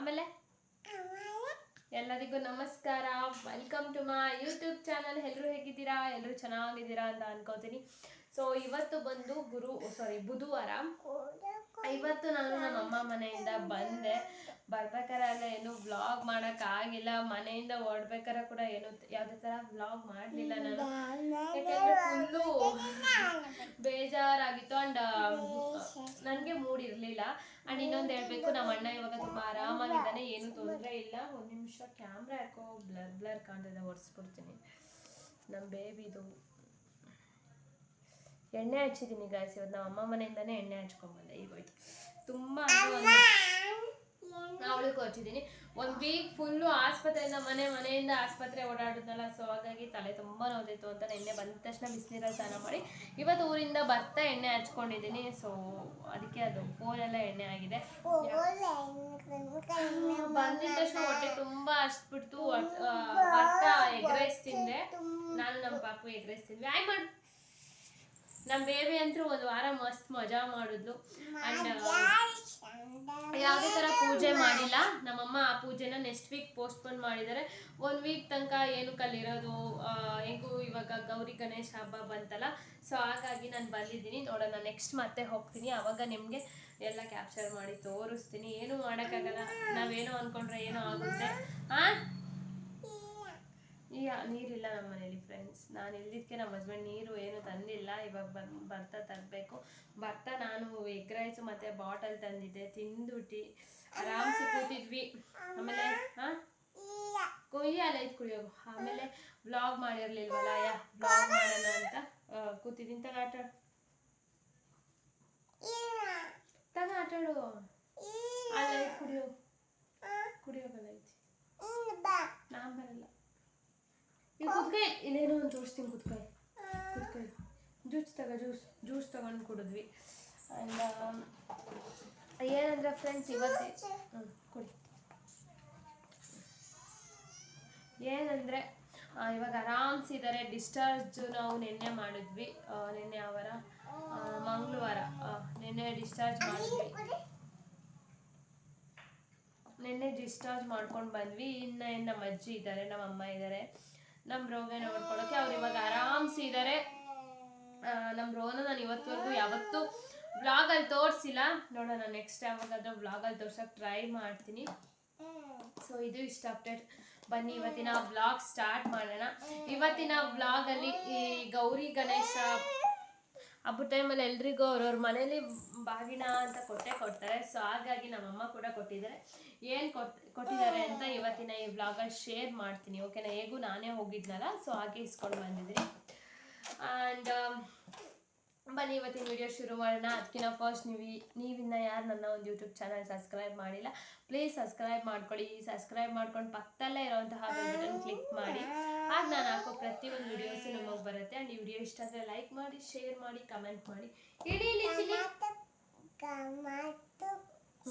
ಆಮೇಲೆ ಎಲ್ಲರಿಗೂ ನಮಸ್ಕಾರ. Welcome to my YouTube channel ಎಲ್ಲರೂ ಹೇಗಿದ್ದೀರಾ? ಎಲ್ಲರೂ ಚೆನ್ನಾಗಿದ್ದೀರಾ ಅಂತ ಅನ್ಕೋತೀನಿ. ಸೊ ಇವತ್ತು ಬಂದು ಗುರು ಸಾರಿ ಬುಧವಾರ ಇವತ್ತು ನಾನು ನಮ್ಮ ಅಮ್ಮ ಮನೆಯಿಂದ ಬಂದೆ. ಬರ್ಬೇಕಾರ ಅಲ್ಲ ಏನು ವ್ಲಾಗ್ ಮಾಡಕ್ ಆಗಿಲ್ಲ. ಮನೆಯಿಂದ ಹೊರಡ್ಬೇಕಾರೆ ಕೂಡ ಏನು ಯಾವುದೇ ತರ ವ್ಲಾಗ್ ಮಾಡ್ಲಿಲ್ಲ ನಾನು. ಯಾಕಂದ್ರೆ ಫುಲ್ಲು ಬೇಜಾರಾಗಿತ್ತು ಅಂಡ್ ನನಗೆ ಮೂಡ್ ಇರಲಿಲ್ಲ. ಅಂಡ್ ಇನ್ನೊಂದು ಹೇಳ್ಬೇಕು ನಮ್ಮ ಅಣ್ಣ ಇವಾಗ ತುಂಬಾ ಆರಾಮಾಗಿದ್ದಾನೆ ಏನು ತೊಂದರೆ ಇಲ್ಲ. ಒಂದು ನಿಮಿಷ ಕ್ಯಾಮ್ರಾ ಯಾಕೋ ಬ್ಲರ್ ಬ್ಲರ್ ಕಾಣ್ತಿದೆ ಒರೆಸ್ಬಿಡ್ತೀನಿ. ನಮ್ಮ ಬೇಬಿದು ಎಣ್ಣೆ ಹಚ್ಚಿದ್ದೀನಿ ಗಾಯ್ಸ್ ಇವತ್ತು ನಮ್ಮ ಅಮ್ಮ ಮನೆಯಿಂದನೇ ಎಣ್ಣೆ ಹಚ್ಕೊಂಡ್ಬಂದೆ ಈಗ ಹೋಯ್ತು. ತುಂಬ ಅವಳಿಗೂ ಹಚ್ಚಿದ್ದೀನಿ. ಒಂದು ವೀಕ್ ಫುಲ್ಲು ಆಸ್ಪತ್ರೆಯಿಂದ ಮನೆ ಮನೆಯಿಂದ ಆಸ್ಪತ್ರೆ ಓಡಾಡಿದ್ನಲ್ಲ ಸೊ ಹಾಗಾಗಿ ತಲೆ ತುಂಬ ನೋದಿತ್ತು ಅಂತ ಎಣ್ಣೆ ಬಂದ ತಕ್ಷಣ ಬಿಸಿನೀರಲ್ಲಿ ಸ್ನಾನ ಮಾಡಿ ಇವತ್ತು ಊರಿಂದ ಬರ್ತಾ ಎಣ್ಣೆ ಹಚ್ಕೊಂಡಿದ್ದೀನಿ. ಸೊ ಅದಕ್ಕೆ ಅದು ಫೋನೆಲ್ಲ ಎಣ್ಣೆ ಆಗಿದೆ. ಬಂದಿದ ತಕ್ಷಣ ಹೊಟ್ಟೆ ತುಂಬಾ ಹಚ್ಬಿಡ್ತು ಬರ್ತಾ ಎಗ್ ರೈಸ್ ತಿಂದೆ. ನಾನು ನಮ್ಮ ಪಾಪು ಎಗ್ ರೈಸ್ ತಿಂದ್ವಿ. ಆಯ್ ಮಾಡು ನಮ್ಮ ಬೇಬಿ ಅಂತೂ ಒಂದು ವಾರ ಮಸ್ತ್ ಮಜಾ ಮಾಡಿದ್ಲು. ಅಂಡ್ ಯಾವುದೇ ತರ ಪೂಜೆ ಮಾಡಿಲ್ಲ. ನಮ್ಮಮ್ಮ ಆ ಪೂಜೆನ ನೆಕ್ಸ್ಟ್ ವೀಕ್ ಪೋಸ್ಟ್ಪೋನ್ ಮಾಡಿದ್ದಾರೆ ಒನ್ ವೀಕ್ ತನಕ ಏನು ಕಲ್ಲಿರೋದು ಹೆಂಗೂ ಇವಾಗ ಗೌರಿ ಗಣೇಶ ಹಬ್ಬ ಬಂತಲ್ಲ. ಸೊ ಹಾಗಾಗಿ ನಾನು ಬಂದಿದ್ದೀನಿ. ನೋಡೋಣ ನೆಕ್ಸ್ಟ್ ಮತ್ತೆ ಹೋಗ್ತೀನಿ. ಅವಾಗ ನಿಮಗೆ ಎಲ್ಲ ಕ್ಯಾಪ್ಚರ್ ಮಾಡಿ ತೋರಿಸ್ತೀನಿ. ಏನು ಮಾಡೋಕ್ಕಾಗಲ್ಲ. ನಾವೇನೋ ಅನ್ಕೊಂಡ್ರೆ ಏನೋ ಆಗುತ್ತೆ. ಆ? ಈಗ ನೀರಿಲ್ಲ ನಮ್ಮ ಮನೇಲಿ ಫ್ರೆಂಡ್ಸ್ ನಾನು ಇಲ್ದಿದ್ದಕ್ಕೆ ನಮ್ಮ ಹಸ್ಬೆಂಡ್ ನೀರು ಏನು ತಂದಿಲ್ಲ. ಇವಾಗ ಬರ್ ಬರ್ತಾ ತರಬೇಕು. ಬರ್ತಾ ನಾನು ಎಗ್ ರೈಸು ಮತ್ತು ಬಾಟಲ್ ತಂದಿದ್ದೆ. ತಿಂದುಬಿಟ್ಟು. ಆರಾಮ್ಸೆ ಕೂತಿದ್ವಿ. ಆಮೇಲೆ, ಹಾಂ? ಕೊಯ್ಯಲ್ಲ ಇದು ಕುಡಿಯೋದು. ಆಮೇಲೆ ವ್ಲಾಗ್ ಮಾಡಿರಲಿಲ್ವಲ್ಲ, ಯಾ? ಬ್ಲಾಗ್ ಮಾಡೋಣ ಅಂತ ಕೂತಿದ್ದೀನಿ. ತಗ ಆಟ. ತಗ ಆಟಾಡು. ಅಲ್ಲ ಇದು ಕುಡಿಯೋ ಕುಡಿಯೋಗಲ್ಲ ಐತಿ. ನಾನು ಬರಲ್ಲ. ಇಲ್ಲಿ ಇಲ್ಲೇನೋ ಒಂದು ತೋರಿಸ್ತೀನಿ ಕುತ್ಕೈ. ಜ್ಯೂಸ್ ತಗೋ, ಜ್ಯೂಸ್ ಜ್ಯೂಸ್ ತಗೊಂಡು ಕುಡಿದ್ವಿ. ಆ್ಯಂಡ್ ಏನಂದ್ರೆ ಫ್ರೆಂಡ್ಸ್ ಇವತ್ತು ಹ್ಞೂ ಕುಡಿ. ಏನಂದರೆ ಇವಾಗ ಆರಾಮ್ಸಿದ್ದಾರೆ ಡಿಸ್ಚಾರ್ಜ್ ನಾವು ನಿನ್ನೆ ಮಾಡಿದ್ವಿ. ನಿನ್ನೆ ಅವರ ಮಂಗಳವಾರ. ನಿನ್ನೆ ಡಿಸ್ಚಾರ್ಜ್ ಮಾಡಿದ್ವಿ. ನಿನ್ನೆ ಡಿಸ್ಚಾರ್ಜ್ ಮಾಡ್ಕೊಂಡು ಬಂದ್ವಿ. ಇನ್ನು ನಮ್ಮ ಅಜ್ಜಿ ಇದ್ದಾರೆ ನಮ್ಮ ಅಮ್ಮ ಇದ್ದಾರೆ ನಮ್ಮ ರೋಗ ನೋಡ್ಕೊಳ್ಳೋಕೆ ಅವ್ರು ಇವಾಗ ಆರಾಮ್ಸಿ ಇದ್ದಾರೆ ನಮ್ಮ ರೋನ ನಾನು ಇವತ್ತವರೆಗೂ ಯಾವತ್ತೂ ವ್ಲಾಗಲ್ಲಿ ತೋರಿಸಿಲ್ಲ. ನೋಡೋಣ ನೆಕ್ಸ್ಟ್ ಟೈಮ್ ಯಾವಾಗಾದ್ರೂ ವ್ಲಾಗಲ್ಲಿ ತೋರ್ಸೋಕೆ ಟ್ರೈ ಮಾಡ್ತೀನಿ. ಸೊ ಇದು ಇಷ್ಟ ಅಪ್ಡೇಟ್ ಬನ್ನಿ, ಇವತ್ತಿನ ವ್ಲಾಗ್ ಸ್ಟಾರ್ಟ್ ಮಾಡೋಣ. ಇವತ್ತಿನ ವ್ಲಾಗಲ್ಲಿ ಈ ಗೌರಿ ಗಣೇಶ. ಹಬ್ಬದ ಟೈಮಲ್ಲಿ ಎಲ್ರಿಗೂ ಅವ್ರವ್ರ ಮನೇಲಿ ಬಾಗಿನ ಅಂತ ಕೊಟ್ಟೆ ಕೊಡ್ತಾರೆ. ಸೊ ಹಾಗಾಗಿ ನಮ್ಮಮ್ಮ ಕೂಡ ಕೊಟ್ಟಿದ್ದಾರೆ. ಏನು ಕೊಟ್ ಕೊಟ್ಟಿದ್ದಾರೆ ಅಂತ ಇವತ್ತಿನ ಈ ಬ್ಲಾಗಲ್ಲಿ ಶೇರ್ ಮಾಡ್ತೀನಿ. ಓಕೆನಾ ಹೇಗೂ ನಾನೇ ಹೋಗಿದ್ನಲ್ಲ ಸೊ ಹಾಗೆ ಇಸ್ಕೊಂಡು ಬಂದಿದ್ದೀನಿ ಆ್ಯಂಡ್ ಬನ್ನಿ, ಇವತ್ತಿನ ವಿಡಿಯೋ ಶುರು ಮಾಡೋಣ ಅದಕ್ಕಿಂತ ಫಸ್ಟ್ ನೀವು ನೀವಿನ್ನ ಯಾರು ನನ್ನ ಒಂದು ಯೂಟ್ಯೂಬ್ ಚಾನಲ್ ಸಬ್ಸ್ಕ್ರೈಬ್ ಮಾಡಿಲ್ಲ ಪ್ಲೀಸ್ ಸಬ್ಸ್ಕ್ರೈಬ್ ಮಾಡ್ಕೊಳ್ಳಿ. ಸಬ್ಸ್ಕ್ರೈಬ್ ಮಾಡ್ಕೊಂಡು ಪಕ್ಕದಲ್ಲೇ ಇರೋಂತಹ ಬಟನ್ ಕ್ಲಿಕ್ ಮಾಡಿ. ಆಗ ನಾನು ಹಾಕೋ ಪ್ರತಿಯೊಂದು ವಿಡಿಯೋಸು ನಿಮಗೆ ಬರುತ್ತೆ. ಆ್ಯಂಡ್ ಈ ವಿಡಿಯೋ ಇಷ್ಟ ಆದರೆ ಲೈಕ್ ಮಾಡಿ ಶೇರ್ ಮಾಡಿ ಕಮೆಂಟ್ ಮಾಡಿ. ಇಡೀ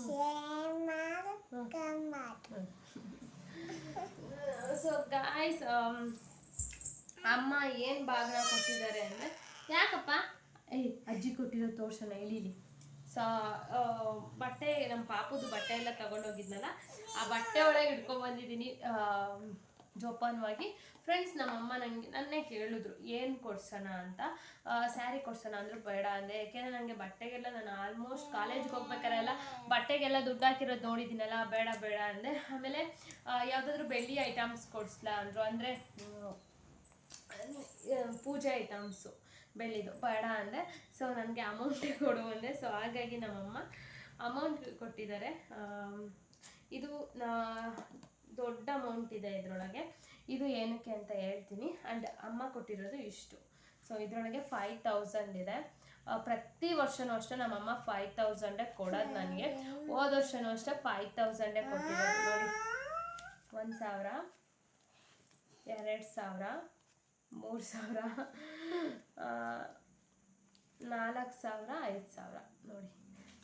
ಸೊ ಗಾಯ್ಸ್ ಅಮ್ಮ ಏನು ಬಾಗ್ನ ಕೊಟ್ಟಿದ್ದಾರೆ ಅಂದರೆ ಯಾಕಪ್ಪ? ಏಯ್ ಅಜ್ಜಿ ಕೊಟ್ಟಿರೋ ತೋರ್ಸೋಣ ಇಳಿಲಿ ಸೊ ಬಟ್ಟೆ ನಮ್ಮ ಪಾಪುದು ಬಟ್ಟೆ ಎಲ್ಲ ತಗೊಂಡೋಗಿದ್ನಲ್ಲ ಆ ಬಟ್ಟೆ ಒಳಗೆ ಇಟ್ಕೊಂಡ್ ಬಂದಿದ್ದೀನಿ. ಜೋಪಾನವಾಗಿ ಫ್ರೆಂಡ್ಸ್ ನಮ್ಮಮ್ಮ ನನಗೆ ನನ್ನೇ ಕೇಳಿದ್ರು, ಏನು ಕೊಡ್ಸೋಣ ಅಂತ? ಸ್ಯಾರಿ ಕೊಡ್ಸೋಣ ಅಂದರೂ ಬೇಡ ಅಂದೆ, ಯಾಕೆಂದರೆ ನನಗೆ ಬಟ್ಟೆಗೆಲ್ಲ ನಾನು ಆಲ್ಮೋಸ್ಟ್ ಕಾಲೇಜ್ಗೆ ಹೋಗ್ಬೇಕಾರೆಲ್ಲ ಬಟ್ಟೆಗೆಲ್ಲ ದುಡ್ಡು ಹಾಕಿರೋದು ನೋಡಿದ್ದೀನಲ್ಲ, ಬೇಡ ಬೇಡ ಅಂದೆ. ಆಮೇಲೆ ಯಾವುದಾದ್ರೂ ಬೆಳ್ಳಿ ಐಟಮ್ಸ್ ಕೊಡಿಸ್ಲಾ ಅಂದರು, ಅಂದರೆ ಪೂಜೆ ಐಟಮ್ಸು ಬೆಳ್ಳಿದು, ಬೇಡ ಅಂದೆ. ಸೊ ನನಗೆ ಅಮೌಂಟೇ ಕೊಡು ಅಂದೆ. ಸೊ ಹಾಗಾಗಿ ನಮ್ಮಮ್ಮ ಅಮೌಂಟ್ ಕೊಟ್ಟಿದ್ದಾರೆ. ಇದು ನಾ ದೊಡ್ಡ ಅಮೌಂಟ್ ಇದೆ ಇದರೊಳಗೆ. ಇದು ಏನಕ್ಕೆ ಅಂತ ಹೇಳ್ತೀನಿ. ಆ್ಯಂಡ್ ಅಮ್ಮ ಕೊಟ್ಟಿರೋದು ಇಷ್ಟು. ಸೊ ಇದರೊಳಗೆ ಫೈವ್ ತೌಸಂಡ್ ಇದೆ. ಪ್ರತಿ ವರ್ಷನೂ ಅಷ್ಟೇ ನಮ್ಮಮ್ಮ ಫೈವ್ ತೌಸಂಡೇ ಕೊಡೋದು ನನಗೆ. ಹೋದ ವರ್ಷನೂ ಅಷ್ಟೇ ಫೈವ್ ತೌಸಂಡೇ ಕೊಟ್ಟಿರೋದು. ನೋಡಿ. ಒಂದು ಸಾವಿರ ಎರಡು ಸಾವಿರ ಮೂರು ಸಾವಿರ ನಾಲ್ಕು ಸಾವಿರ ಐದು ಸಾವಿರ. ನೋಡಿ.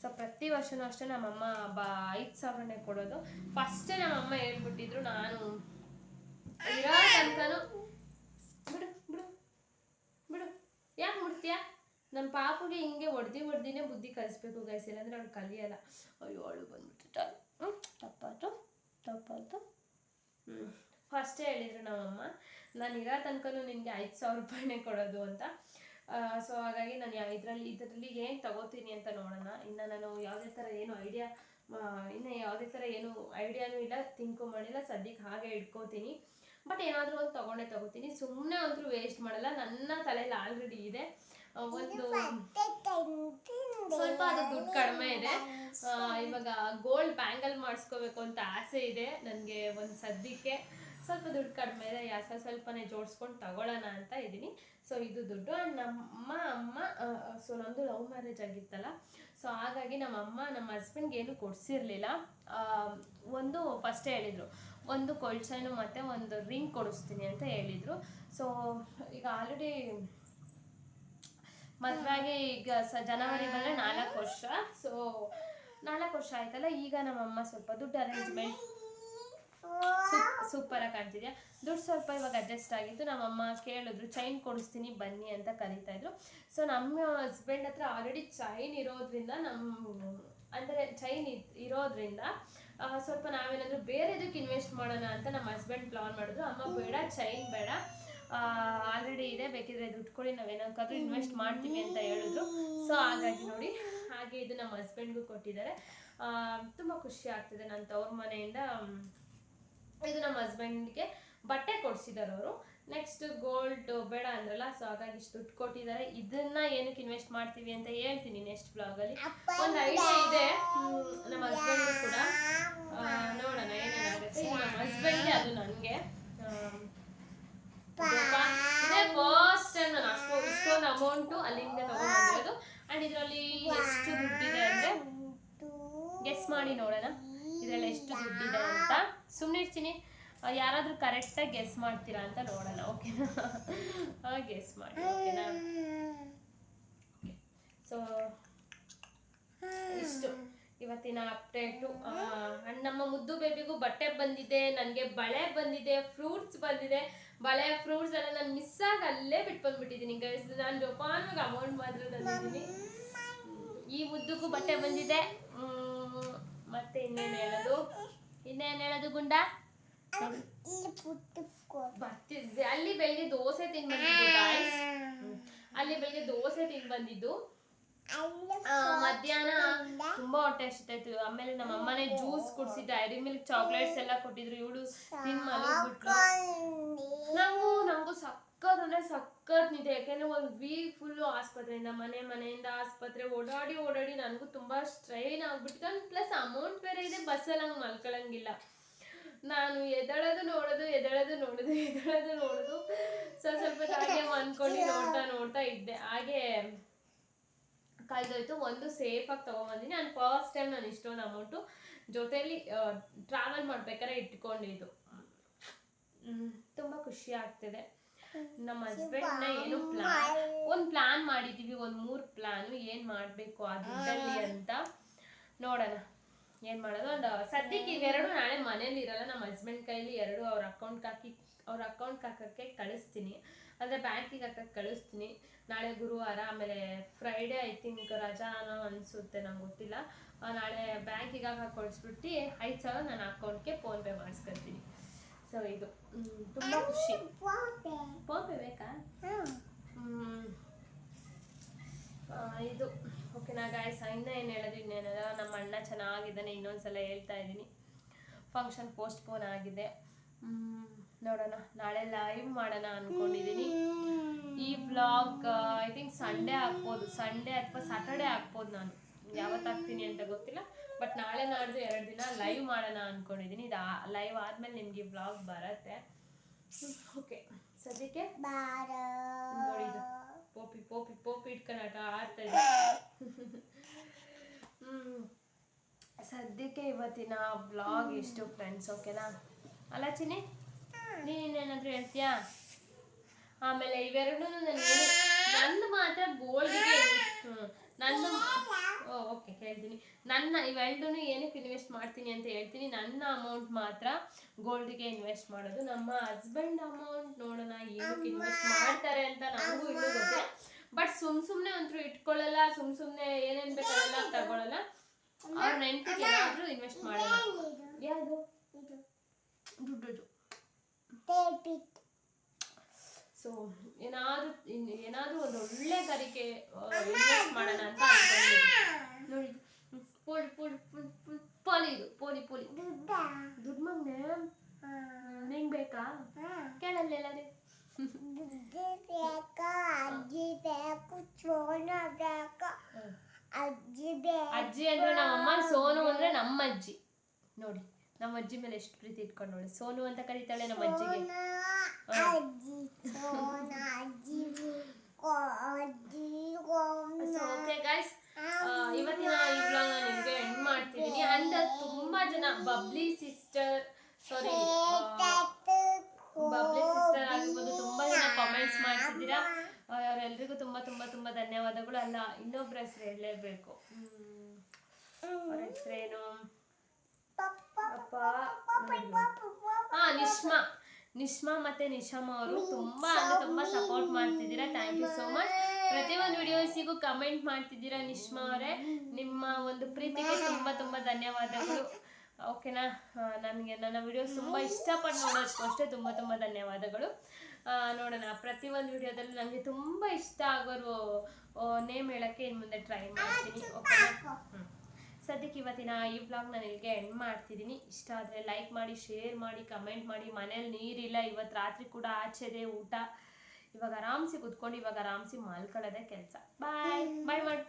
ಸೊ ಪ್ರತಿ ವರ್ಷನೂ ಅಷ್ಟೇ ನಮ್ಮಮ್ಮ ಬಾ ಐದು ಸಾವಿರನೇ ಕೊಡೋದು. ಫಸ್ಟೇ ನಮ್ಮಮ್ಮ ಹೇಳ್ಬಿಟ್ಟಿದ್ರು, ನಾನು ಇರೋ ಬಿಡು ಬಿಡು ಬಿಡು. ಯಾಕೆ ಮುಡ್ತೀಯಾ ನನ್ನ ಪಾಪುಗೆ ಹಿಂಗೆ ಒಡ್ದಿ ಹೊಡ್ದಿನೇ ಬುದ್ಧಿ ಕಲಿಸ್ಬೇಕು ಗೈಸ್ ಇಲ್ಲಾಂದ್ರೆ ಅವ್ಳು ಕಲಿಯಲ್ಲ. ಅಯ್ಯೋ, ಅವಳು ಬಂದ್ಬಿಟ್ಟು ಹ್ಞೂ ತಪ್ಪಾಯ್ತು ತಪ್ಪಾಯ್ತು. ಹ್ಞೂ ಫಸ್ಟೇ ಹೇಳಿದ್ರು ನಮ್ಮಮ್ಮ, ನಾನು ಇರೋ ತನಕನೂ ನಿನಗೆ ಐದು ಸಾವಿರ ರೂಪಾಯಿನೇ ಕೊಡೋದು ಅಂತ. ಸೊ ಹಾಗಾಗಿ ನಾನು ಇದರಲ್ಲಿ ಇದರಲ್ಲಿ ಏನು ತಗೋತೀನಿ ಅಂತ ನೋಡೋಣ. ಇನ್ನು ನಾನು ಯಾವುದೇ ಥರ ಏನು ಐಡಿಯಾ ಇನ್ನು ಯಾವುದೇ ಥರ ಏನು ಐಡಿಯಾನೂ ಇಲ್ಲ ತಿಂಕು ಮಾಡಿಲ್ಲ ಸದ್ಯಕ್ಕೆ ಹಾಗೆ ಇಟ್ಕೋತೀನಿ. ಬಟ್ ಏನಾದರೂ ಒಂದು ತಗೊಂಡೇ ತಗೋತೀನಿ. ಸುಮ್ಮನೆ ಅಂತೂ ವೇಸ್ಟ್ ಮಾಡಲ್ಲ. ನನ್ನ ತಲೆಯಲ್ಲಿ ಆಲ್ರೆಡಿ ಇದೆ. ಒಂದು ಸ್ವಲ್ಪ ಅದು ದುಡ್ಡು ಕಡಿಮೆ ಇದೆ. ಇವಾಗ ಗೋಲ್ಡ್ ಬ್ಯಾಂಗಲ್ ಮಾಡಿಸ್ಕೋಬೇಕು ಅಂತ ಆಸೆ ಇದೆ. ನನಗೆ ಒಂದು ಸದ್ಯಕ್ಕೆ. ಸ್ವಲ್ಪ ದುಡ್ಡು ಕಡಿಮೆ ಇದೆ ಯಾಸ ಸ್ವಲ್ಪ ಸ್ವಲ್ಪನೇ ಜೋಡಿಸ್ಕೊಂಡು ತಗೊಳ್ಳೋಣ ಅಂತ ಇದ್ದೀನಿ. ಸೊ ಇದು ದುಡ್ಡು. ಆ್ಯಂಡ್ ನಮ್ಮ ಅಮ್ಮ ಸೊ ನಮ್ಮದು ಲವ್ ಮ್ಯಾರೇಜ್ ಆಗಿತ್ತಲ್ಲ. ಸೊ ಹಾಗಾಗಿ ನಮ್ಮ ಅಮ್ಮ ನಮ್ಮ ಹಸ್ಬೆಂಡ್ಗೆ ಏನು ಕೊಡಿಸಿರ್ಲಿಲ್ಲ. ಒಂದು ಫಸ್ಟೇ ಹೇಳಿದರು, ಒಂದು ಕೊಲ್ಚನು ಮತ್ತು ಒಂದು ರಿಂಗ್ ಕೊಡಿಸ್ತೀನಿ ಅಂತ ಹೇಳಿದರು. ಸೊ ಈಗ ಆಲ್ರೆಡಿ ಮದುವೆಗೆ ಈಗ ಸ ಜನವರಿ ಬಂದರೆ ನಾಲ್ಕು ವರ್ಷ. ಸೊ ನಾಲ್ಕು ವರ್ಷ ಆಯ್ತಲ್ಲ, ಈಗ ನಮ್ಮಮ್ಮ ಸ್ವಲ್ಪ ದುಡ್ಡು ಅರೇಂಜ್ಮೆಂಟ್ ಸೂಪರಾಗಿ ಕಾಣ್ತಿದ್ಯಾ? ದುಡ್ಡು ಸ್ವಲ್ಪ ಇವಾಗ ಅಡ್ಜಸ್ಟ್ ಆಗಿತ್ತು. ನಮ್ಮಮ್ಮ ಕೇಳಿದ್ರು, ಚೈನ್ ಕೊಡಿಸ್ತೀನಿ, ಬನ್ನಿ ಅಂತ ಕರೀತಾ ಇದ್ರು. ಸೊ ನಮ್ಮ ಹಸ್ಬೆಂಡ್ ಹತ್ರ ಆಲ್ರೆಡಿ ಚೈನ್ ಇರೋದ್ರಿಂದ ನಮ್ಮ ಅಂದರೆ ಚೈನ್ ಇರೋದ್ರಿಂದ ಸ್ವಲ್ಪ ನಾವೇನಾದರೂ ಬೇರೆದಕ್ಕೆ ಇನ್ವೆಸ್ಟ್ ಮಾಡೋಣ ಅಂತ ನಮ್ಮ ಹಸ್ಬೆಂಡ್ ಪ್ಲಾನ್ ಮಾಡಿದ್ರು. ಅಮ್ಮ, ಬೇಡ, ಚೈನ್ ಬೇಡ. ಆಲ್ರೆಡಿ ಇದೆ, ಬೇಕಿದ್ರೆ ದುಡ್ಡು ಕೊಡಿ ನಾವೇನಕ್ಕಾದ್ರೂ ಇನ್ವೆಸ್ಟ್ ಮಾಡ್ತೀವಿ ಅಂತ ಹೇಳಿದ್ರು. ಸೊ ಹಾಗಾಗಿ ನೋಡಿ, ಹಾಗೆ ಇದು ನಮ್ಮ ಹಸ್ಬೆಂಡ್ಗೂ ಕೊಟ್ಟಿದ್ದಾರೆ. ತುಂಬ ಖುಷಿ ಆಗ್ತಿದೆ. ನನ್ನ ತವ್ರ ಮನೆಯಿಂದ ಇದು ನಮ್ಮ ಹಸ್ಬೆಂಡ್ಗೆ ಬಟ್ಟೆ ಕೊಡಿಸಿದ್ದಾರೆ ಅವರು. ನೆಕ್ಸ್ಟ್ ಗೋಲ್ಡ್ ಬೇಡ ಅಂದ್ರಲ್ಲ ಸೊ ಹಾಗಾಗಿ ಇಷ್ಟು ದುಡ್ಡು ಕೊಟ್ಟಿದ್ದಾರೆ ಇದನ್ನ ಏನಕ್ಕೆ ಇನ್ವೆಸ್ಟ್ ಮಾಡ್ತೀವಿ ಅಂತ ಹೇಳ್ತೀನಿ ನೆಕ್ಸ್ಟ್ ಬ್ಲಾಗಲ್ಲಿ ಒಂದು ಐಡಿಯಾ ಇದೆ. ನಮ್ಮ ಹಸ್ಬೆಂಡ್ ಕೂಡ. ನೋಡೋಣ ಏನೇನಾಗುತ್ತೆ ನಮ್ಮ ಹಸ್ಬೆಂಡ್ಗೆ ಅದು ನನಗೆ. ಇದೇ ಫಸ್ಟ್ ನಾನು ಅಷ್ಟು, ಇಷ್ಟೊಂದು ಅಮೌಂಟು ಅಲ್ಲಿಂದ ತಗೊಂಡ್ಬಂದಿರೋದು. ಆ್ಯಂಡ್ ಇದರಲ್ಲಿ ಎಷ್ಟು ದುಡ್ಡಿದೆ ಅಂದರೆ ಗೆಸ್ ಮಾಡಿ ನೋಡೋಣ. ಇದರಲ್ಲಿ ಎಷ್ಟು ದುಡ್ಡಿದೆ ಅಂತ. ಸುಮ್ಮನೆ ಇರ್ತೀನಿ. ಯಾರಾದರೂ ಕರೆಕ್ಟಾಗಿ ಗೆಸ್ ಮಾಡ್ತೀರಾ ಅಂತ ನೋಡೋಣ ಓಕೆನಾ ಗೆಸ್ ಮಾಡಿ ಓಕೆನಾ ಸೊ ಇಷ್ಟು. ಇವತ್ತಿನ ಅಪ್ಡೇಟು ನಮ್ಮ ಮುದ್ದು ಬೇಬಿಗೂ ಬಟ್ಟೆ ಬಂದಿದೆ, ನನಗೆ ಬಳೆ ಬಂದಿದೆ ಫ್ರೂಟ್ಸ್ ಬಂದಿದೆ. ಬಳೆ ಫ್ರೂಟ್ಸ್ ಎಲ್ಲ ನಾನು ಮಿಸ್ ಆಗಿ ಅಲ್ಲೇ ಬಿಟ್ಕೊಂಡ್ಬಿಟ್ಟಿದ್ದೀನಿ ಗೈಸ್ ನಾನು ಜೋಪಾನವಾಗಿ ಅಮೌಂಟ್ ಮಾತ್ರ ತಂದಿದ್ದೀನಿ. ಈ ಮುದ್ದುಗೂ ಬಟ್ಟೆ ಬಂದಿದೆ. ಮತ್ತೆ ಇನ್ನೇನು ಹೇಳೋದು? ಇನ್ನೇನು ಹೇಳೋದು ಗುಂಡ? ಬರ್ತಿದ್ವಿ ಅಲ್ಲಿ ಬೆಳಿಗ್ಗೆ ದೋಸೆ ತಿನ್. ಅಲ್ಲಿ ಬೆಳಿಗ್ಗೆ ದೋಸೆ ತಿನ್ ಬಂದಿದ್ದು. ಮಧ್ಯಾಹ್ನ ತುಂಬಾ ಹೊಟ್ಟೆ ಹಸಿತಾಯ್ತು ಆಮೇಲೆ ನಮ್ಮ ಅಮ್ಮನೇ ಜ್ಯೂಸ್ ಕುಡಿಸಿದ್ದ ಡೈರಿ ಮಿಲ್ಕ್ ಚಾಕ್ಲೇಟ್ಸ್ ಎಲ್ಲ ಕೊಟ್ಟಿದ್ರು. ಇವಳು ತಿನ್ ಮಲಗ್ಬಿಟ್ಲು. ನಂಗೂ ನಂಗೂ ಸಕ್ಕತ್ ಅಂದ್ರೆ ಸಕ್ಕತ್ ನಿದೆ ಯಾಕೆಂದ್ರೆ ಒಂದು ವೀಕ್ ಫುಲ್ಲು ಆಸ್ಪತ್ರೆಯಿಂದ ಮನೆ ಮನೆಯಿಂದ ಆಸ್ಪತ್ರೆ ಓಡಾಡಿ ಓಡಾಡಿ ನನಗೂ ತುಂಬಾ ಸ್ಟ್ರೈನ್ ಆಗ್ಬಿಟ್ಟಿತ್ತು. ಪ್ಲಸ್ ಅಮೌಂಟ್ ಬೇರೆ ಇದೆ ಬಸ್ಸಲ್ಲಿ ಹಂಗೆ ಮಲ್ಕೊಳಂಗಿಲ್ಲ. ನಾನು ಎದಳದು ನೋಡೋದು ಎದಳದು ನೋಡೋದು ಎದಳದು ನೋಡೋದು. ಸ್ವಲ್ಪ ಸ್ವಲ್ಪ ಹಾಗೆ ಅನ್ಕೊಂಡು ನೋಡ್ತಾ ನೋಡ್ತಾ ಇದ್ದೆ. ಹಾಗೆ ಕಳೆದೋಯ್ತು. ಒಂದು ಸೇಫಾಗಿ ತೊಗೊಂಬಂದಿನಿ. ನಾನು ಫಸ್ಟ್ ಟೈಮ್ ನಾನು ಇಷ್ಟೊಂದು ಅಮೌಂಟು ಜೊತೆಯಲ್ಲಿ ಟ್ರಾವೆಲ್ ಮಾಡ್ಬೇಕಾದ್ರೆ ಇಟ್ಕೊಂಡಿದ್ದು. ತುಂಬಾ ಖುಷಿ ಆಗ್ತಿದೆ. ನಮ್ಮ ಹಸ್ಬೆಂಡ್ನ ಏನು ಪ್ಲಾನ್ ಒಂದು ಪ್ಲಾನ್ ಮಾಡಿದೀವಿ ಒಂದು ಮೂರು ಪ್ಲಾನ್ ಏನು ಮಾಡಬೇಕು ಅದ್ರಲ್ಲಿ ದುಡ್ಡಲ್ಲಿ ಅಂತ. ನೋಡೋಣ ಏನು ಮಾಡೋದು? ಒಂದು ಸದ್ಯಕ್ಕೆ ಇವೆರಡು ನಾಳೆ ಮನೇಲಿ ಇರಲ್ಲ ನಮ್ಮ ಹಸ್ಬೆಂಡ್ ಕೈಲಿ ಎರಡು ಅವ್ರ ಅಕೌಂಟ್ ಹಾಕಿ ಅವ್ರ ಅಕೌಂಟ್ಗೆ ಹಾಕಕ್ಕೆ ಕಳಿಸ್ತೀನಿ. ಅಂದರೆ ಬ್ಯಾಂಕಿಗೆ ಹಾಕಕ್ ಕಳಿಸ್ತೀನಿ. ನಾಳೆ ಗುರುವಾರ ಆಮೇಲೆ ಫ್ರೈಡೇ ಐ ಥಿಂಕ್ ರಜಾನೋ ಅನಿಸುತ್ತೆ ನಂಗೆ ಗೊತ್ತಿಲ್ಲ. ನಾಳೆ ಬ್ಯಾಂಕಿಗೆ ಹಾಕಿ ಕಳಿಸ್ಬಿಟ್ಟು ಐದು ಸಾವಿರ ನನ್ನ ಅಕೌಂಟ್ಗೆ ಫೋನ್ಪೇ ಮಾಡಿಸ್ಕೊಳ್ತೀನಿ ಸೊ ಇದು ತುಂಬ ಖುಷಿ. ಪೋಪೆ. ಬೇಕಾ? ಇದು ಓಕೆನಾ ಗಾಯ್ಸ್ ಇನ್ನ ಏನು ಹೇಳೋದು ಇನ್ನೇನಲ್ಲ ನಮ್ಮ ಅಣ್ಣ ಚೆನ್ನಾಗಿದ್ದಾನೆ ಇನ್ನೊಂದ್ಸಲ ಹೇಳ್ತಾ ಇದ್ದೀನಿ. ಫಂಕ್ಷನ್ ಪೋಸ್ಟ್ಪೋನ್ ಆಗಿದೆ. ನೋಡೋಣ. ನಾಳೆ ಲೈವ್ ಮಾಡೋಣ ಅನ್ಕೊಂಡಿದ್ದೀನಿ. ಈ ಬ್ಲಾಗ್ ಐ ಥಿಂಕ್ ಸಂಡೇ ಹಾಕ್ಬೋದು ಸಂಡೇ ಅಥವಾ ಸ್ಯಾಟರ್ಡೇ ಹಾಕ್ಬೋದು ನಾನು. ಯಾವತ್ತಾಗ್ತೀನಿ ಅಂತ ಗೊತ್ತಿಲ್ಲ. ಬಟ್ ನಾಳೆ ನಾಡ್ದು ಎರಡು ದಿನ ಲೈವ್ ಮಾಡೋಣ ಅನ್ಕೊಂಡಿದ್ದೀನಿ ಇದು ಲೈವ್ ಆದ್ಮೇಲೆ ನಿಮ್ಗೆ ಬ್ಲಾಗ್ ಬರತ್ತೆ. ಓಕೆ ಸದ್ಯಕ್ಕೆ? ನೋಡಿ ಇದು. ಪೋಪಿ ಪೋಪಿ ಪೋಪಿ ಇಟ್ಕೊಂಡು ಆಟ ಆಡ್ತಾ ಇದೆ ಹ್ಮ್. ಸದ್ಯಕ್ಕೆ ಇವತ್ತಿನ ಬ್ಲಾಗ್ ಇಷ್ಟು ಫ್ರೆಂಡ್ಸ್ ಓಕೆನಾ ಅಲ್ಲ ಚಿನ್ನಿ? ನೀನೇನಾದ್ರು ಹೇಳ್ತೀಯಾ? ಆಮೇಲೆ ಇವೆರಡೂ ನನಗೆ ನನ್ನ ಮಾತ್ರ ಬೋಲ್ಡ್ ಹ್ಞೂ ನನ್ನ ಓಕೆ ಹೇಳ್ತೀನಿ ನನ್ನ ಇವೆರಡೂ ಏನಕ್ಕೆ ಇನ್ವೆಸ್ಟ್ ಮಾಡ್ತೀನಿ ಅಂತ ಹೇಳ್ತೀನಿ. ನನ್ನ ಅಮೌಂಟ್ ಮಾತ್ರ ಗೋಲ್ಡ್ಗೆ ಇನ್ವೆಸ್ಟ್ ಮಾಡೋದು. ನಮ್ಮ ಹಸ್ಬೆಂಡ್ ಅಮೌಂಟ್ ನೋಡೋಣ ಏನಕ್ಕೆ ಇನ್ವೆಸ್ಟ್ ಮಾಡ್ತಾರೆ ಅಂತ ನನಗೂ ಇನ್ನೂ ಗೊತ್ತೆ ಬಟ್ ಸುಮ್ ಸುಮ್ಮನೆ ಅಂತೂ ಇಟ್ಕೊಳ್ಳಲ್ಲ ಸುಮ್ ಸುಮ್ಮನೆ ಏನೇನು ಬೇಕಾಗಲ್ಲ ತಗೊಳ್ಳಲ್ಲ ಅವ್ರ ನೆನಪಿಗೆ ಏನಾದ್ರೂ ಇನ್ವೆಸ್ಟ್ ಮಾಡೋದು ಯಾವುದು? ದುಡ್ಡು ಸೊ ಏನಾದ್ರೂ ಇನ್- ಏನಾದ್ರೂ ಒಂದು ಒಳ್ಳೆ ಕರಿಕೆ ಇನ್ವೆಸ್ಟ್ ಮಾಡೋಣ ಅಂತ ಅನ್ಕೊಂಡಿದ್ದೀನಿ ನೋಡಿ ಹ್ಮ್, ಪೋಲಿ ಪೋಲಿ ಪೋಲಿ ಪೋಲಿ ಪೋಲಿ ಇದು ಪೋಲಿ ಪೋಲಿ ದುಡ್ಡು ಮಗ್ನೆ ನಿಂಗೆ ಬೇಕಾ ಕೇಳಲ್ಲ ಎಲ್ಲರೂ ಅಜ್ಜಿ ಬೇಕು ಚೋನ ಬೇಕು ಅಜ್ಜಿ ಬೇಕು ಅಜ್ಜಿ ಅಂದ್ರೆ ನಮ್ಮಮ್ಮ ಸೋನು ಅಂದ್ರೆ ನಮ್ಮ ಅಜ್ಜಿ ನೋಡಿ ನಮ್ಮ ಅಜ್ಜಿ ಮೇಲೆ ಎಷ್ಟು ಪ್ರೀತಿ ಇಟ್ಕೊಂಡು ನೋಡಿ. ಸೋನು ಅಂತ ಕರೀತಾಳೆ ನಮ್ಮ ಅಜ್ಜಿಗೆ. ಓಕೆ ಗೈಸ್ ಇವತ್ತಿನ ಈ ಬ್ಲಾಗ್ ನಿಮಗೆ ಎಂಡ್ ಮಾಡ್ತಿದ್ದೀನಿ ಅಂಡ್ ತುಂಬಾ ಜನ Bubbly sister sorry Bubbly sister ಆಗಿರ್ಬೋದು ತುಂಬಾ ಜನ ಕಾಮೆಂಟ್ಸ್ ಮಾಡ್ತಿದ್ದೀರಾ. ಅವರೆಲ್ರಿಗೂ ತುಂಬಾ ತುಂಬಾ ತುಂಬಾ ಧನ್ಯವಾದಗಳು. ಅಲ್ಲ ಇನ್ನೊಬ್ರ ಹೆಸರು ಹೇಳಲೇಬೇಕು. ಅವ್ರ ಹೆಸರೇನು? ಅಪ್ಪ ಹಾ ನಿಶ್ಮಾ ನಿಶ್ಮಾ ಮತ್ತೆ ನಿಶಾಮ ಅವರು ತುಂಬಾ ಅಂದ್ರೆ ತುಂಬಾ ಸಪೋರ್ಟ್ ಮಾಡ್ತಿದ್ದೀರಾ. ಥ್ಯಾಂಕ್ ಯು ಸೋ ಮಚ್ ಪ್ರತಿ ಒಂದು ವಿಡಿಯೋಸಿಗೂ ಕಮೆಂಟ್ ಮಾಡ್ತಿದ್ದೀರಾ ನಿಶ್ಮಾ ಅವರೇ. ನಿಮ್ಮ ಒಂದು ಪ್ರೀತಿಗೆ ತುಂಬಾ ತುಂಬಾ ಧನ್ಯವಾದಗಳು. ಓಕೆನಾ ನನಗೆ ನನ್ನ ವಿಡಿಯೋಸ್ ತುಂಬ ಇಷ್ಟಪಟ್ಟು ನೋಡೋದಕ್ಕೂ ಅಷ್ಟೇ ತುಂಬ ತುಂಬ ಧನ್ಯವಾದಗಳು. ನೋಡೋಣ. ಪ್ರತಿ ಒಂದು ವಿಡಿಯೋದಲ್ಲಿ ನನಗೆ ತುಂಬ ಇಷ್ಟ ಆಗೋರು ನೇಮ್ ಹೇಳೋಕ್ಕೆ ಇನ್ನು ಮುಂದೆ ಟ್ರೈ ಮಾಡ್ತೀನಿ. ಓಕೆನಾ. ಸದ್ಯಕ್ಕೆ ಇವತ್ತಿನ ಈ ವ್ಲಾಗ್ ನಾನು ಇಲ್ಲಿಗೆ ಎಂಡ್ ಮಾಡ್ತಿದ್ದೀನಿ. ಇಷ್ಟ ಆದರೆ ಲೈಕ್ ಮಾಡಿ ಶೇರ್ ಮಾಡಿ ಕಮೆಂಟ್ ಮಾಡಿ. ಮನೇಲಿ ನೀರಿಲ್ಲ ಇವತ್ತು ರಾತ್ರಿ ಕೂಡ ಆಚೆದೆ ಊಟ. ಇವಾಗ ಆರಾಮ್ಸಿ ಕುತ್ಕೊಂಡು ಇವಾಗ ಆರಾಮ್ಸಿ ಮಲ್ಕೊಳ್ಳೋದೇ ಕೆಲಸ. ಬಾಯ್ ಬಾಯ್ ಮಾಡಿ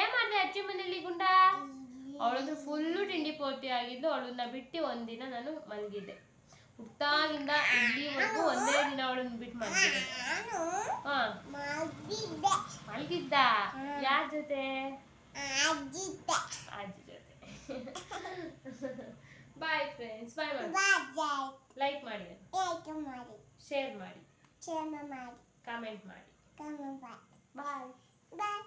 ಏನ್ ಮಾಡಿದೆ ಅಜ್ಜಿ ಮನೇಲಿ ಗುಂಡ? ಅವಳಂದ್ರೆ ಫುಲ್ಲು ತಿಂಡಿ ಪೋಟಿ ಆಗಿದ್ದು ಅವಳನ್ನ ಬಿಟ್ಟು ಒಂದಿನ ನಾನು ಮಲಗಿದ್ದೆ. ಹುಟ್ಟಾಗಿಂದ ಇಲ್ಲಿವರೆಗೂ ಒಂದೇ ದಿನ ಅವಳನ್ನ ಬಿಟ್ಟು ಮಲಗಿದ್ದೆ. ಹಾ. ಮಲಗಿದ್ದ? ಯಾರ ಜೊತೆ? ಅಜ್ಜಿ ಜೊತೆ ಬಾಯ್ ಫ್ರೆಂಡ್ಸ್ ಬಾಯ್ ಮಾಡಿ ಬಾಯ್ ಲೈಕ್ ಮಾಡಿ ಏಕೆ ಮಾಡಿ ಶೇರ್ ಮಾಡಿ ಕ್ಷಮ ಮಾಡಿ ಕಾಮೆಂಟ್ ಮಾಡಿ ಕಮ್ಮ ಬಾಯ್ ಬಾಯ್ ಬಾಯ್